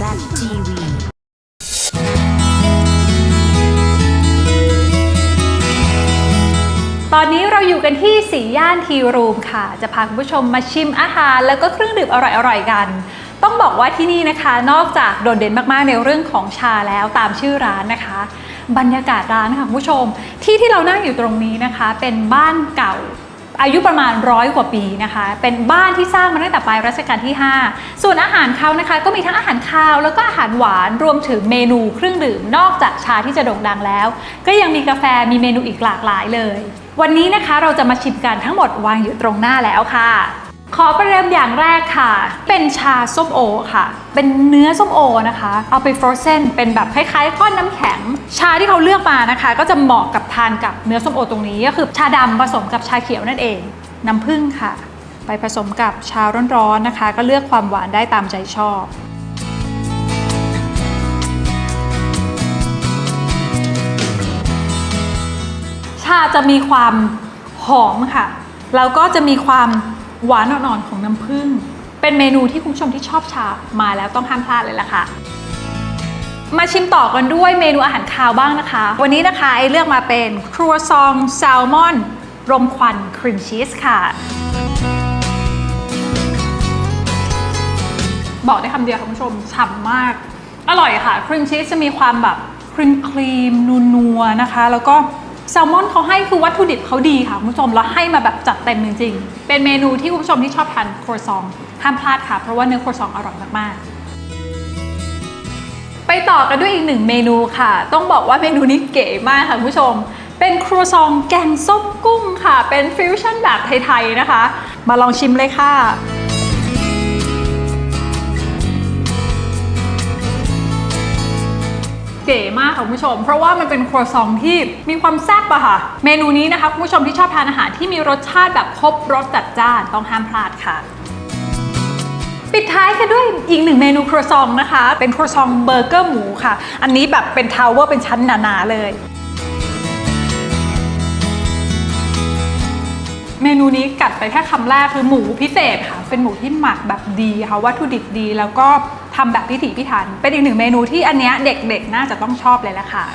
ZTV ตอนนี้เราอยู่กันที่สีย่านทีรูมค่ะ จะพาคุณผู้ชมมาชิมอาหาร แล้วก็เครื่องดื่มอร่อยๆกัน ต้องบอกว่าที่นี่นะคะ นอกจากโดดเด่นมากๆในเรื่องของชาแล้วตามชื่อร้านนะคะ บรรยากาศร้านค่ะคุณผู้ชม ที่ที่เรานั่งอยู่ตรงนี้นะคะ เป็นบ้านเก่า อายุประมาณร้อยกว่าปีนะคะ เป็นบ้านที่สร้างมาตั้งแต่ปลายรัชกาลที่ 5 ส่วนอาหารเขานะคะ ก็มีทั้งอาหารคาว แล้วก็อาหารหวานรวมถึงเมนูเครื่องดื่ม นอกจากชาที่จะโด่งดังแล้ว ก็ยังมีกาแฟมีเมนูอีกหลากหลายเลย วันนี้นะคะเราจะมาชิมกันทั้งหมดวางอยู่ตรงหน้าแล้วค่ะ ขอประเดิมอย่างแรกค่ะ เป็นชาส้มโอค่ะ เป็นเนื้อส้มโอนะคะ เอาไปฟรอเซนเป็นแบบคล้ายๆก้อนน้ำแข็ง ชาที่เขาเลือกมานะคะ ก็จะเหมาะกับทานกับเนื้อส้มโอตรงนี้ ก็คือชาดำผสมกับชาเขียวนั่นเอง น้ำผึ้งค่ะ ไปผสมกับชาร้อนๆนะคะ ก็เลือกความหวานได้ตามใจชอบชาจะมีความหอมค่ะ แล้วก็จะมีความ หวานอ่อนๆของน้ำผึ้งเป็นเมนูที่คุณผู้ชมที่ชอบชามาแล้วต้องห้ามพลาดเลยล่ะค่ะ มาชิมต่อกันด้วยเมนูอาหารคาวบ้างนะคะ วันนี้นะคะไอเลือกมาเป็นครัวซองแซลมอน รมควันครีมชีสค่ะ บอกได้คำเดียวคุณผู้ชมฉ่ำมาก อร่อยค่ะครีมชีสจะมีความแบบครีมครีมนัวๆนะคะ แล้วก็ แซลมอนเขาให้คือวัตถุดิบเขาดีค่ะคุณผู้ชมแล้วให้มาแบบจัดเต็มจริงๆ เป็นเมนูที่คุณผู้ชมที่ชอบทานครัวซองห้ามพลาดค่ะ เพราะว่าเนื้อครัวซองอร่อยมากๆ ไปต่อกันด้วยอีกหนึ่งเมนูค่ะ ต้องบอกว่าเมนูนี้เก๋มากค่ะคุณผู้ชม เป็นครัวซองแกงส้มกุ้งค่ะ เป็นฟิวชั่นแบบไทยๆนะคะ มาลองชิมเลยค่ะ เก๋มากค่ะคุณผู้ชม เพราะว่ามันเป็นครัวซองที่มีความแซ่บอะค่ะ เมนูนี้นะคะคุณผู้ชมที่ชอบทานอาหารที่มีรสชาติแบบครบรสจัดจ้านต้องห้ามพลาดค่ะปิดท้ายกันด้วยอีกหนึ่งเมนูครัวซองนะคะ เป็นครัวซองเบอร์เกอร์หมูค่ะ อันนี้แบบเป็นทาวเวอร์เป็นชั้นหนาๆเลย นูนี้กัดไปแค่คำแรกคือหมูพิเศษค่ะ เป็นหมูที่หมักแบบดีค่ะวัตถุดิบดีแล้วก็ทำแบบพิถีพิถัน เป็นอีกหนึ่งเมนูที่อันเนี้ยเด็กๆ น่าจะต้องชอบเลยแหละค่ะ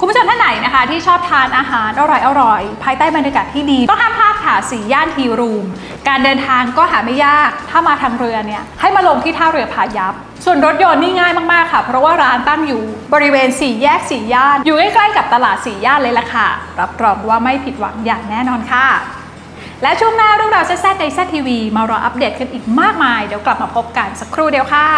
คุณผู้ชมท่านไหนนะคะ ที่ชอบทานอาหารอร่อยๆ ภายใต้บรรยากาศที่ดีต้องห้าม พลาดค่ะสีย่านทีรูม การเดินทางก็หาไม่ยาก ถ้ามาทางเรือเนี่ยให้มาลงที่ท่าเรือผายับส่วนรถยนต์นี่ง่ายมากๆค่ะ เพราะว่าร้านตั้งอยู่บริเวณสี่แยกสี่ย่าน อยู่ใกล้ๆกับตลาดสี่ย่านเลยล่ะค่ะ รับรองว่าไม่ผิดหวังอย่างแน่นอนค่ะ และช่วงหน้าเรื่องราวแซ่บๆในแซ่ทีวีมารออัปเดตกันอีกมากมาย เดี๋ยวกลับมาพบกันสักครู่เดียวค่ะ